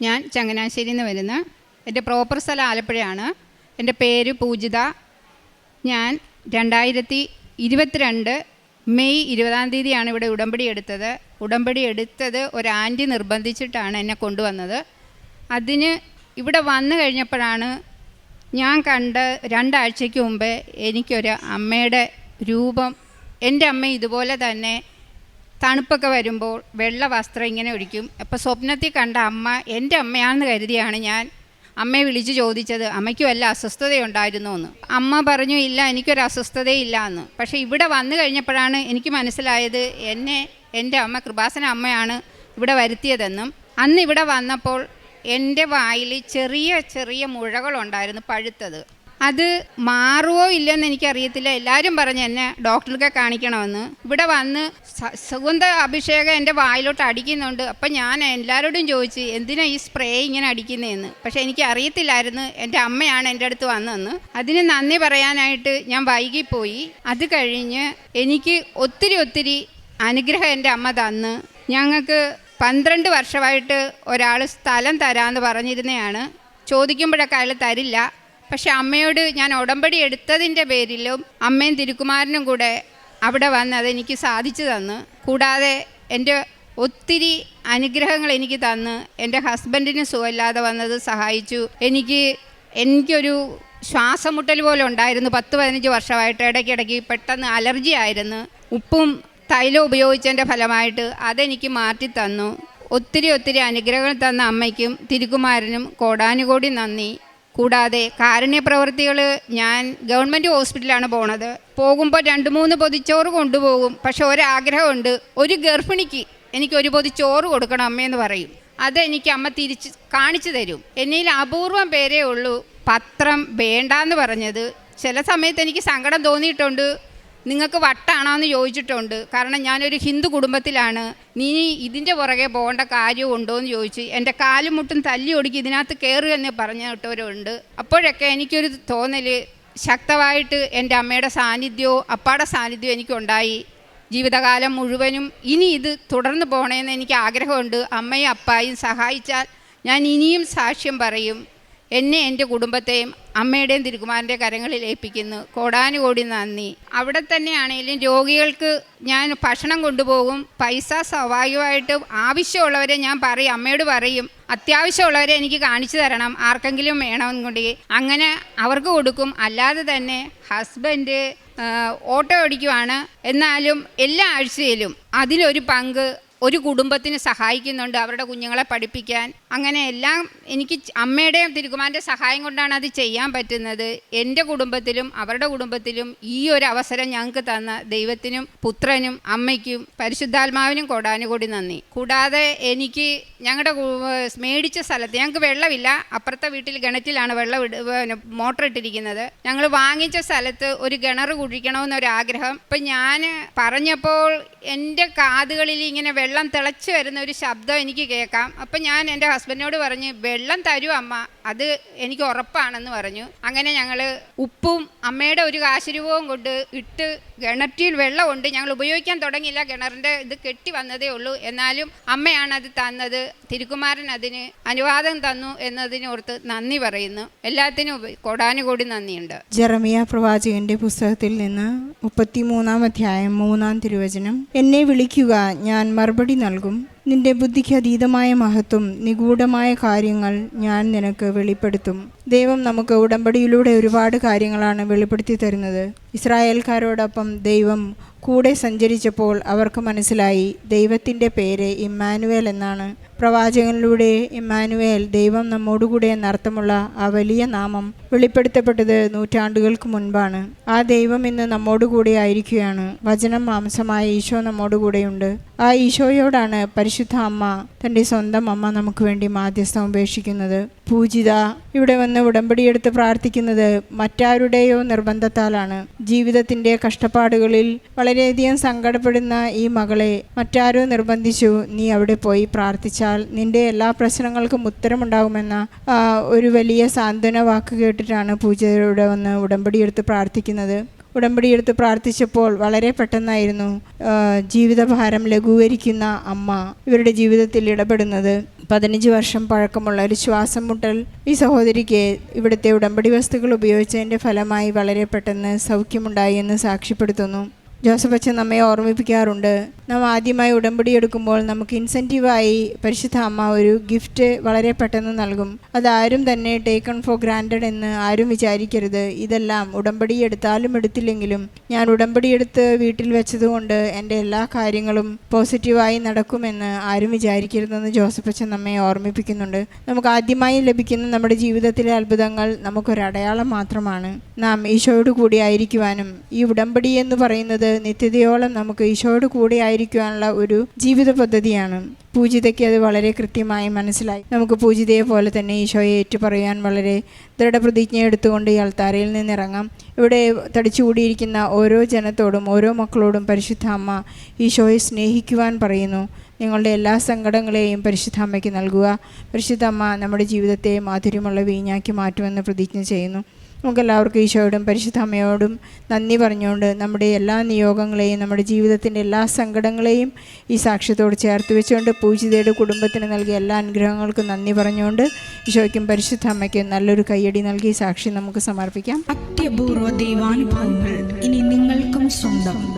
ഞാൻ ചങ്ങനാശ്ശേരിയിൽ നിന്ന് വരുന്ന എന്റെ പ്രോപ്പർ സ്ഥലം ആലപ്പുഴയാണ്. എന്റെ പേര് പൂജിത. ഞാൻ രണ്ടായിരത്തി ഇരുപത്തിരണ്ട് മെയ് ഇരുപതാം തീയതിയാണ് ഇവിടെ ഉടമ്പടി എടുത്തത്. ഉടമ്പടി എടുത്തത് ഒരു ആന്റി നിർബന്ധിച്ചിട്ടാണ് എന്നെ കൊണ്ടുവന്നത്. അതിന് ഇവിടെ വന്നു കഴിഞ്ഞപ്പോഴാണ് ഞാൻ കണ്ട രണ്ടാഴ്ചയ്ക്ക് മുമ്പേ എനിക്കൊരു അമ്മയുടെ രൂപം എന്റെ അമ്മ ഇതുപോലെ തന്നെ തണുപ്പൊക്കെ വരുമ്പോൾ വെള്ള വസ്ത്രം ഇങ്ങനെ ഒഴിക്കും. അപ്പോൾ സ്വപ്നത്തിൽ കണ്ട അമ്മ എന്റെ അമ്മയാണെന്ന് കരുതിയാണ് ഞാൻ അമ്മയെ വിളിച്ച് ചോദിച്ചത് അമ്മയ്ക്ക് വല്ല അസ്വസ്ഥതയുണ്ടായിരുന്നോ എന്ന് അമ്മ പറഞ്ഞു ഇല്ല എനിക്കൊരു അസ്വസ്ഥതയില്ല എന്ന് പക്ഷേ ഇവിടെ വന്നു കഴിഞ്ഞപ്പോഴാണ് എനിക്ക് മനസ്സിലായത് എന്നെ എന്റെ അമ്മ കൃപാസന അമ്മയാണ് ഇവിടെ വരുത്തിയതെന്നും അന്ന് ഇവിടെ വന്നപ്പോൾ എന്റെ വായിൽ ചെറിയ ചെറിയ മുഴകളുണ്ടായിരുന്നു പഴുത്തത്. അത് മാറുമോ ഇല്ലെന്ന് എനിക്കറിയത്തില്ല. എല്ലാവരും പറഞ്ഞു എന്നെ ഡോക്ടർക്ക് കാണിക്കണമെന്ന്. ഇവിടെ വന്ന് സുഗന്ധ അഭിഷേകം എന്റെ വായിലോട്ട് അടിക്കുന്നുണ്ട്. അപ്പം ഞാൻ എല്ലാവരോടും ചോദിച്ചു എന്തിനാ ഈ സ്പ്രേ ഇങ്ങനെ അടിക്കുന്നതെന്ന് പക്ഷേ എനിക്ക് അറിയത്തില്ലായിരുന്നു എന്റെ അമ്മയാണ് എന്റെ അടുത്ത് വന്നതെന്ന്. അതിന് നന്ദി പറയാനായിട്ട് ഞാൻ വൈകിപ്പോയി. അത് കഴിഞ്ഞ് എനിക്ക് ഒത്തിരി ഒത്തിരി അനുഗ്രഹം എന്റെ അമ്മ തന്ന്. ഞങ്ങൾക്ക് പന്ത്രണ്ട് വർഷമായിട്ട് ഒരാൾ സ്ഥലം തരാമെന്ന് പറഞ്ഞിരുന്നതാണ്. ചോദിക്കുമ്പോഴൊക്കെ അയാൾ തരില്ല. പക്ഷെ അമ്മയോട് ഞാൻ ഉടമ്പടി എടുത്തതിന്റെ പേരിലും അമ്മയും തിരുക്കുമാരനും കൂടെ അവിടെ വന്ന് അതെനിക്ക് സാധിച്ചു തന്നു. കൂടാതെ എന്റെ ഒത്തിരി അനുഗ്രഹങ്ങൾ എനിക്ക് തന്ന്. എന്റെ ഹസ്ബൻഡിന് സുഖമില്ലാതെ വന്നത് സഹായിച്ചു. എനിക്ക് എനിക്കൊരു ശ്വാസമുട്ടൽ പോലെ ഉണ്ടായിരുന്നു. പത്ത് പതിനഞ്ച് വർഷമായിട്ട് ഇടയ്ക്കിടയ്ക്ക് പെട്ടെന്ന് അലർജി ആയിരുന്നു. ഉപ്പും തൈലം ഉപയോഗിച്ചതിന്റെ ഫലമായിട്ട് അതെനിക്ക് മാറ്റി തന്നു. ഒത്തിരി ഒത്തിരി അനുഗ്രഹങ്ങൾ തന്ന അമ്മയ്ക്കും തിരുക്കുമാരനും കോടാനുകോടി നന്ദി. കൂടാതെ കാരുണ്യ പ്രവൃത്തികൾ ഞാൻ ഗവൺമെന്റ് ഹോസ്പിറ്റലാണ് പോണത്. പോകുമ്പോൾ രണ്ട് മൂന്ന് പൊതിച്ചോറ് കൊണ്ടുപോകും. പക്ഷെ ഒരാഗ്രഹമുണ്ട്. ഒരു ഗർഭിണിക്ക് എനിക്ക് ഒരു പൊതിച്ചോറ് കൊടുക്കണം അമ്മയെന്ന് പറയും. അത് എനിക്ക് അമ്മ തിരിച്ച് കാണിച്ചു തരും. എന്നിൽ അപൂർവം പേരേ ഉള്ളൂ. പത്രം വേണ്ടാന്ന് പറഞ്ഞത്. ചില സമയത്ത് എനിക്ക് സങ്കടം തോന്നിയിട്ടുണ്ട്. നിങ്ങൾക്ക് വട്ടാണോ എന്ന് ചോദിച്ചിട്ടുണ്ട്. കാരണം ഞാനൊരു ഹിന്ദു കുടുംബത്തിലാണ്. നീ ഇതിന്റെ പുറകെ പോകേണ്ട കാര്യമുണ്ടോ എന്ന് ചോദിച്ച് എന്റെ കാലും മുട്ടും തല്ലി ഒടുക്കി ഇതിനകത്ത് കയറുക എന്ന് പറഞ്ഞിട്ടവരുണ്ട് അപ്പോഴൊക്കെ എനിക്കൊരു തോന്നൽ ശക്തമായിട്ട് എന്റെ അമ്മയുടെ സാന്നിധ്യവും അപ്പാടെ സാന്നിധ്യവും എനിക്കുണ്ടായി. ജീവിതകാലം മുഴുവനും ഇനി ഇത് തുടർന്ന് പോകണമെന്ന് എനിക്ക് ആഗ്രഹമുണ്ട്. അമ്മയും അപ്പായും സഹായിച്ചാൽ ഞാൻ ഇനിയും സാക്ഷ്യം പറയും. എന്നെ എന്റെ കുടുംബത്തെയും അമ്മയുടെയും തിരുക്കുമാരന്റെ കരങ്ങളിൽ ഏൽപ്പിക്കുന്നു. കോടാനുകോടി നന്ദി. അവിടെ തന്നെയാണെങ്കിലും രോഗികൾക്ക് ഞാൻ ഭക്ഷണം കൊണ്ടുപോകും. പൈസ സ്വാഭാവികമായിട്ടും ആവശ്യമുള്ളവരെ ഞാൻ പറയും. അമ്മയോട് പറയും. അത്യാവശ്യമുള്ളവരെ എനിക്ക് കാണിച്ചു തരണം. ആർക്കെങ്കിലും വേണമെന്നുണ്ടെങ്കിൽ അങ്ങനെ അവർക്ക് കൊടുക്കും. അല്ലാതെ തന്നെ ഹസ്ബൻഡ് ഓട്ടോ ഓടിക്കുവാണ്. എന്നാലും എല്ലാ ആഴ്ചയിലും അതിലൊരു പങ്ക് ഒരു കുടുംബത്തിന് സഹായിക്കുന്നുണ്ട് അവരുടെ കുഞ്ഞുങ്ങളെ പഠിപ്പിക്കാൻ. അങ്ങനെ എല്ലാം എനിക്ക് അമ്മയുടെയും തിരുകുമാരന്റെ സഹായം കൊണ്ടാണ് അത് ചെയ്യാൻ പറ്റുന്നത്. എന്റെ കുടുംബത്തിലും അവരുടെ കുടുംബത്തിലും ഈ ഒരു അവസരം ഞങ്ങൾക്ക് തന്ന ദൈവത്തിനും പുത്രനും അമ്മയ്ക്കും പരിശുദ്ധാത്മാവിനും കൊടാനുകൂടി നന്ദി. കൂടാതെ എനിക്ക് ഞങ്ങളുടെ മേടിച്ച സ്ഥലത്ത് ഞങ്ങൾക്ക് വെള്ളമില്ല. അപ്പുറത്തെ വീട്ടിൽ കിണറ്റിലാണ് വെള്ളം മോട്ടർ ഇട്ടിരിക്കുന്നത്. ഞങ്ങൾ വാങ്ങിച്ച സ്ഥലത്ത് ഒരു കിണർ കുഴിക്കണമെന്നൊരു ആഗ്രഹം ഇപ്പം ഞാൻ പറഞ്ഞപ്പോൾ എന്റെ കാതുകളിൽ ഇങ്ങനെ വെള്ളം തിളച്ച് വരുന്ന ഒരു ശബ്ദം എനിക്ക് കേൾക്കാം. അപ്പം ഞാൻ എന്റെ ഹസ്ബൻഡിനോട് പറഞ്ഞ് വെള്ളം തരൂ അമ്മ അത് എനിക്ക് ഉറപ്പാണെന്ന് പറഞ്ഞു. അങ്ങനെ ഞങ്ങൾ ഉപ്പും അമ്മയുടെ ഒരു കാശുരൂപവും കൊണ്ട് ഇട്ട് കിണറ്റിൽ വെള്ളമുണ്ട്. ഞങ്ങൾ ഉപയോഗിക്കാൻ തുടങ്ങിയില്ല. കിണറിന്റെ ഇത് കെട്ടി വന്നതേ ഉള്ളൂ. എന്നാലും അമ്മയാണ് അത് തന്നത്. തിരുക്കുമാരൻ അതിന് അനുവാദം തന്നു എന്നതിനോർത്ത് നന്ദി പറയുന്നു. എല്ലാത്തിനും കൊടാനുകൂടി നന്ദിയുണ്ട്. ജെറമിയ പ്രവാചകന്റെ പുസ്തകത്തിൽ നിന്ന് മുപ്പത്തിമൂന്നാം അധ്യായം മൂന്നാം തിരുവചനം. എന്നെ വിളിക്കുക ഞാൻ മറുപടി നൽകും. നിന്റെ ബുദ്ധിക്ക് അതീതമായ മഹത്വം നിഗൂഢമായ കാര്യങ്ങൾ ഞാൻ നിനക്ക് വെളിപ്പെടുത്തും. ദൈവം നമുക്ക് ഉടമ്പടിയിലൂടെ ഒരുപാട് കാര്യങ്ങളാണ് വെളിപ്പെടുത്തി തരുന്നത്. ഇസ്രായേൽക്കാരോടൊപ്പം ദൈവം കൂടെ സഞ്ചരിച്ചപ്പോൾ അവർക്ക് മനസ്സിലായി ദൈവത്തിന്റെ പേര് ഇമ്മാനുവേൽ എന്നാണ്. പ്രവാചകനിലൂടെ ഇമ്മാനുവേൽ ദൈവം നമ്മോടുകൂടെ എന്നർത്ഥമുള്ള ആ വലിയ നാമം വെളിപ്പെടുത്തപ്പെട്ടത് നൂറ്റാണ്ടുകൾക്ക് മുൻപാണ്. ആ ദൈവം ഇന്ന് നമ്മോടുകൂടെ ആയിരിക്കുകയാണ്. വചനം മാംസമായ ഈശോ നമ്മോടുകൂടെയുണ്ട്. ആ ഈശോയോടാണ് പരിശുദ്ധ അമ്മ തന്റെ സ്വന്തം അമ്മ നമുക്ക് വേണ്ടി മാധ്യസ്ഥം ഉപേക്ഷിക്കുന്നത്. പൂജിത ഇവിടെ വന്ന് ഉടമ്പടിയെടുത്ത് പ്രാർത്ഥിക്കുന്നത് മറ്റാരുടെയോ നിർബന്ധത്താലാണ്. ജീവിതത്തിന്റെ കഷ്ടപ്പാടുകളിൽ വളരെയധികം സങ്കടപ്പെടുന്ന ഈ മകളെ മറ്റാരോ നിർബന്ധിച്ചു. നീ അവിടെ പോയി പ്രാർത്ഥിച്ചാൽ നിന്റെ എല്ലാ പ്രശ്നങ്ങൾക്കും ഉത്തരമുണ്ടാകുമെന്ന ഒരു വലിയ സാന്ത്വന വാക്ക് കേട്ടിട്ടാണ് പൂജയുടെ വന്ന് ഉടമ്പടിയെടുത്ത് പ്രാർത്ഥിക്കുന്നത്. ഉടമ്പടി എടുത്ത് പ്രാർത്ഥിച്ചപ്പോൾ വളരെ പെട്ടെന്നായിരുന്നു ജീവിതഭാരം ലഘൂകരിക്കുന്ന അമ്മ ഇവരുടെ ജീവിതത്തിൽ ഇടപെടുന്നത്. പതിനഞ്ച് വർഷം പഴക്കമുള്ള ഒരു ശ്വാസം മുട്ടൽ ഈ സഹോദരിക്ക് ഇവിടുത്തെ ഉടമ്പടി വസ്തുക്കൾ ഉപയോഗിച്ചതിന്റെ ഫലമായി വളരെ പെട്ടെന്ന് സൗഖ്യമുണ്ടായി എന്ന് സാക്ഷ്യപ്പെടുത്തുന്നു. ജോസഫ് അച്ഛൻ നമ്മെ ഓർമ്മിപ്പിക്കാറുണ്ട്. നാം ആദ്യമായി ഉടമ്പടി എടുക്കുമ്പോൾ നമുക്ക് ഇൻസെന്റീവായി പരിശുദ്ധ അമ്മ ഒരു ഗിഫ്റ്റ് വളരെ പെട്ടെന്ന് നൽകും. അതാരും തന്നെ ടേക്കൺ ഫോർ ഗ്രാൻഡഡ് എന്ന് ആരും വിചാരിക്കരുത്. ഇതെല്ലാം ഉടമ്പടി എടുത്താലും എടുത്തില്ലെങ്കിലും ഞാൻ ഉടമ്പടി എടുത്ത് വീട്ടിൽ വെച്ചതുകൊണ്ട് എന്റെ എല്ലാ കാര്യങ്ങളും പോസിറ്റീവായി നടക്കുമെന്ന് ആരും വിചാരിക്കരുതെന്ന് ജോസഫ് അച്ഛൻ നമ്മെ ഓർമ്മിപ്പിക്കുന്നുണ്ട്. നമുക്ക് ആദ്യമായി ലഭിക്കുന്ന നമ്മുടെ ജീവിതത്തിലെ അത്ഭുതങ്ങൾ നമുക്കൊരടയാളം മാത്രമാണ്. നാം ഈശോയോട് കൂടി ആയിരിക്കുവാനും ഈ ഉടമ്പടി എന്ന് പറയുന്നത് നിത്യതയോളം നമുക്ക് ഈശോയോട് കൂടെ ആയിരിക്കുവാനുള്ള ഒരു ജീവിത പദ്ധതിയാണ്. പൂജിതയ്ക്ക് അത് വളരെ കൃത്യമായി മനസ്സിലായി. നമുക്ക് പൂജിതയെ പോലെ തന്നെ ഈശോയെ ഏറ്റുപറയാൻ വളരെ ദൃഢപ്രതിജ്ഞ എടുത്തുകൊണ്ട് ഈ അൾത്താരയിൽ നിന്നിറങ്ങാം. ഇവിടെ തടിച്ചുകൂടിയിരിക്കുന്ന ഓരോ ജനത്തോടും ഓരോ മക്കളോടും പരിശുദ്ധ അമ്മ ഈശോയെ സ്നേഹിക്കുവാൻ പറയുന്നു. നിങ്ങളുടെ എല്ലാ സങ്കടങ്ങളെയും പരിശുദ്ധ അമ്മയ്ക്ക് നൽകുക. പരിശുദ്ധ അമ്മ നമ്മുടെ ജീവിതത്തെ മാധുര്യമുള്ള വീഞ്ഞാക്കി മാറ്റുമെന്ന് പ്രതിജ്ഞ ചെയ്യുന്നു. നമുക്കെല്ലാവർക്കും ഈശോയോടും പരിശുദ്ധ അമ്മയോടും നന്ദി പറഞ്ഞുകൊണ്ട് നമ്മുടെ എല്ലാ നിയോഗങ്ങളെയും നമ്മുടെ ജീവിതത്തിന്റെ എല്ലാ സങ്കടങ്ങളെയും ഈ സാക്ഷ്യത്തോട് ചേർത്ത് വെച്ചുകൊണ്ട് പൂജിതയുടെ കുടുംബത്തിന് നൽകിയ എല്ലാ അനുഗ്രഹങ്ങൾക്കും നന്ദി പറഞ്ഞുകൊണ്ട് ഈശോയ്ക്കും പരിശുദ്ധ അമ്മയ്ക്കും നല്ലൊരു കയ്യടി നൽകി സാക്ഷി നമുക്ക് സമർപ്പിക്കാം. അത്യപൂർവ ദൈവാനുഭവങ്ങൾ ഇനി നിങ്ങൾക്കും സ്വന്തം.